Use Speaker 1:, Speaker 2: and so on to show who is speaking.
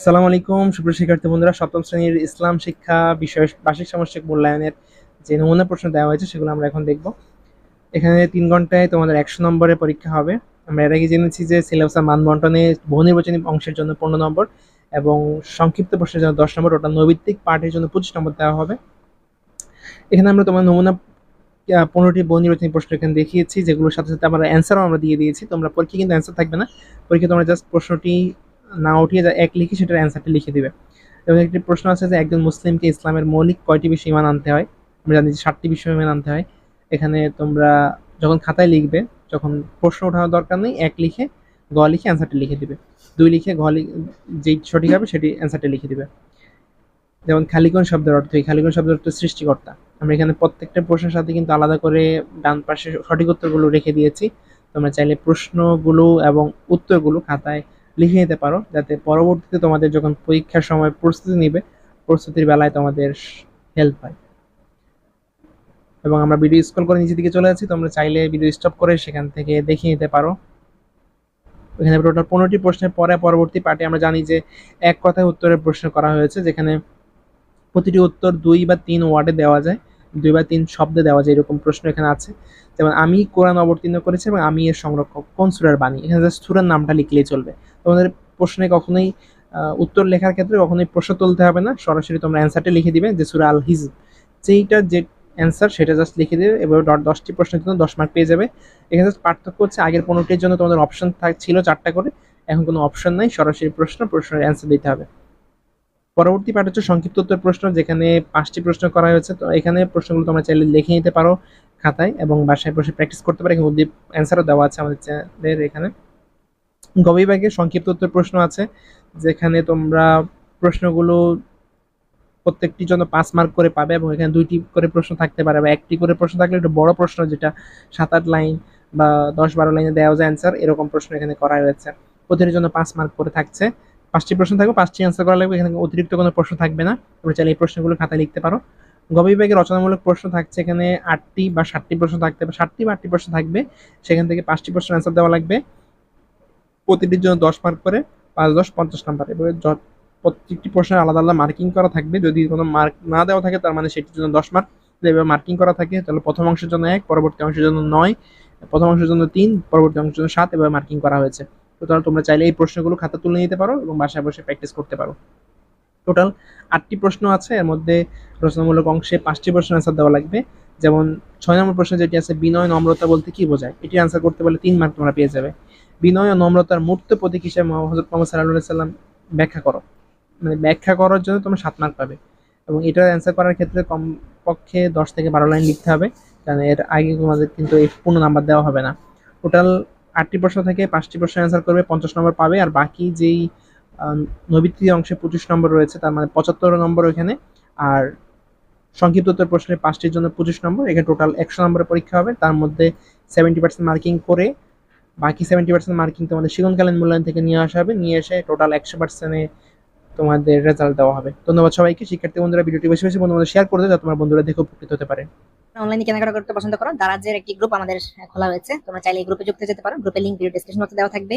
Speaker 1: আসসালামু আলাইকুম, সুপ্রিয় শিক্ষার্থী বন্ধুরা, সপ্তম শ্রেণির ইসলাম শিক্ষা বিষয় বার্ষিক সামষ্টিক মূল্যায়নের যে নমুনা প্রশ্ন দেওয়া হয়েছে, সেগুলো আমরা এখন দেখব। এখানে তিন ঘন্টায় তোমাদের একশো নম্বরের পরীক্ষা হবে। আমরা এর আগে জেনেছি যে সিলেবাসের মান বন্টনে বহু নির্বাচনী অংশের জন্য পনেরো নম্বর এবং সংক্ষিপ্ত প্রশ্নের জন্য দশ নম্বর, ওটা নৈবিত্তিক পাঠের জন্য পঁচিশ নম্বর দেওয়া হবে। এখানে আমরা তোমার নমুনা পনেরোটি বহু নির্বাচনী প্রশ্ন এখানে দেখিয়েছি, যেগুলোর সাথে সাথে আমরা অ্যান্সারও আমরা দিয়ে দিয়েছি। তোমরা পরীক্ষা কিন্তু অ্যান্সার থাকবে না। পরীক্ষা তোমরা জাস্ট প্রশ্নটি না উঠিয়ে এক লিখে সেটার অ্যান্সারটি লিখে দিবে। এবং একটি প্রশ্ন আছে যে একজন মুসলিমকে ইসলামের মৌলিক কয়টি বিষয় ইমান আনতে হয়? আমরা জানি যে ষাটটি বিষয় ইমান আনতে হয়। এখানে তোমরা যখন খাতায় লিখবে, যখন প্রশ্ন ওঠানোর দরকার নেই, এক লিখে গ লিখে অ্যান্সারটি লিখে দিবে। দুই লিখে ঘ যেই সঠিক হবে সেটি অ্যান্সারটি লিখে দিবে। যেমন খালিকন শব্দের অর্থ, এই খালিকন শব্দের অর্থ সৃষ্টিকর্তা। আমরা এখানে প্রত্যেকটা প্রশ্নের সাথে কিন্তু আলাদা করে ডান পাশে সঠিক উত্তরগুলো রেখে দিয়েছি। তোমরা চাইলে প্রশ্নগুলো এবং উত্তরগুলো খাতায় লিখে নিতে পারো, যাতে পরবর্তীতে তোমাদের যখন পরীক্ষার সময় প্রস্তুতি নিবে, প্রস্তুতির বেলায় তোমাদের হেল্প হয়। এবং আমরা ভিডিও স্কল করে নিচের দিকে চলে যাচ্ছি, তোমরা চাইলে ভিডিও স্টপ করে সেখান থেকে দেখে নিতে পারো। এখানে টোটাল পনেরোটি প্রশ্নের পরে, পরবর্তী পার্টে আমরা জানি যে এক কথায় উত্তরের প্রশ্ন করা হয়েছে, যেখানে প্রতিটি উত্তর দুই বা তিন ওয়ার্ডে দেওয়া যায়, দুই বা তিন শব্দে দেওয়া যায়, এরকম প্রশ্ন এখানে আছে। যেমন, আমি কোরআন অবতীর্ণ করেছি এবং আমি এর সংরক্ষক, কোন সুরার বাণী? এখানে জাস্ট সুরার নামটা লিখলেই চলবে। তোমাদের প্রশ্নে কখনোই উত্তর লেখার ক্ষেত্রে কখনোই প্রশ্ন তুলতে হবে না। সরাসরি তোমরা অ্যান্সারটা লিখে দিবে যে সুরা আল হিজ যেইটা যে অ্যান্সার সেটা জাস্ট লিখে দেবে এবার ডট দশটি প্রশ্নের জন্য দশ মার্ক পেয়ে যাবে। এখানে জাস্ট পার্থক্য হচ্ছে আগের পনেরোটির জন্য তোমাদের অপশন ছিল চারটা করে। এখন কোনো অপশন নাই, সরাসরি প্রশ্ন, প্রশ্নের অ্যান্সার দিতে হবে। পরবর্তী পার্ট হচ্ছে সংক্ষিপ্ত উত্তর প্রশ্ন, যেখানে পাঁচটি প্রশ্ন করা হয়েছে। তো এখানে প্রশ্নগুলো তোমরা চাইলে লিখে নিতে পারো খাতায় এবং বাসায় বসে প্র্যাকটিস করতে পারো। এখানে অ্যান্সারও দেওয়া আছে আমাদের চ্যানেলের এখানে। গবিভাগে সংক্ষিপ্ত উত্তর প্রশ্ন আছে, যেখানে তোমরা প্রশ্নগুলো প্রত্যেকটির জন্য পাঁচ মার্ক করে পাবে এবং এখানে দুইটি করে প্রশ্ন থাকতে পারে বা একটি করে প্রশ্ন থাকলে একটু বড় প্রশ্ন যেটা সাত আট লাইন বা দশ বারো লাইনে দেওয়া যায় অ্যান্সার এরকম প্রশ্ন এখানে করা হয়েছে। প্রতিটির জন্য পাঁচ মার্ক করে থাকছে। পাঁচটি প্রশ্ন থাকবে, পাঁচটি অ্যান্সার করা লাগবে, এখানে অতিরিক্ত কোনো প্রশ্ন থাকবে না। তোমরা চাইলে এই প্রশ্নগুলো খাতায় লিখতে পারো। গবিভাগে রচনামূলক প্রশ্ন থাকছে এখানে আটটি বা ষাটটি প্রশ্ন থাকতে পারে ষাটটি বা আটটি প্রশ্ন থাকবে। সেখান থেকে পাঁচটি প্রশ্ন অ্যান্সার দেওয়া লাগবে। প্রতিটির জন্য দশ মার্ক করে, পাঁচ, দশ, পঞ্চাশ নাম্বার এবার প্রত্যেকটি প্রশ্নের আলাদা আলাদা মার্কিং করা থাকবে। যদি কোনো মার্ক না দেওয়া থাকে, তার মানে সেটির জন্য দশ মার্ক এভাবে মার্কিং করা থাকে, তাহলে প্রথম অংশের জন্য এক, পরবর্তী অংশের জন্য নয়, প্রথম অংশের জন্য তিন, পরবর্তী অংশের জন্য সাত, এবার মার্কিং করা হয়েছে। টোটাল তোমরা চাইলে এই প্রশ্নগুলো খাতা তুলে নিতে পারো এবং বাসায় বসে প্র্যাকটিস করতে পারো। টোটাল আটটি প্রশ্ন আছে, এর মধ্যে রচনামূলক অংশে পাঁচটি প্রশ্ন অ্যান্সার দেওয়া লাগবে। যেমন, ছয় নম্বর প্রশ্ন যেটি আছে, বিনয় নম্রতা বলতে কি বোঝায়? এটি অ্যান্সার করতে পারলে তিন মার্ক তোমরা পেয়ে যাবে। বিনয় ও নম্রতার মূর্ত প্রতীক হিসেবে হজরত মোহাম্মদ সাল্লাহ সাল্লাম ব্যাখ্যা করো। মানে ব্যাখ্যা করার জন্য তোমরা সাত মার্ক পাবে। এবং এটা অ্যান্সার করার ক্ষেত্রে কমপক্ষে দশ থেকে বারো লাইন লিখতে হবে, কারণ এর আগে তোমাদের কিন্তু এই পূর্ণ নাম্বার দেওয়া হবে না। টোটাল আটটি প্রশ্ন থেকে পাঁচটি প্রশ্ন অ্যান্সার করবে, পঞ্চাশ নম্বর পাবে, আর বাকি যেই নৈবিত্তিক অংশে পঁচিশ নম্বর রয়েছে, তার মানে পঁচাত্তর নম্বর ওইখানে। আর সংক্ষিপ্ত উত্তর প্রশ্নের পাঁচটির জন্য পঁচিশ নম্বর, এখানে টোটাল একশো নম্বরের পরীক্ষা হবে। তার মধ্যে সেভেন্টি পার্সেন্ট মার্কিং করে, বাকি সেভেন্টি পার্সেন্ট মার্কিং তোমাদের শীতকালীন মূল্যায়ন থেকে নিয়ে আসা হবে। নিয়ে এসে টোটাল একশো পার্সেন্টে তোমাদের রেজাল্ট দেওয়া হবে। ধন্যবাদ সবাইকে। শিক্ষার্থী বন্ধুরা, ভিডিওটি বেশি বেশি বন্ধুদের শেয়ার করে দেয় তোমার বন্ধুরা দেখে উপকৃত হতে পারে।
Speaker 2: অনলাইনে কেনাকাটা করতে পছন্দ করো। দারাজের একটি গ্রুপ আমাদের খোলা হয়েছে তোমরা চাইলে এই গ্রুপে যুক্ত যেতে পারো। গ্রুপের লিঙ্ক ভিডিও ডেসক্রিপশন দেওয়া থাকবে।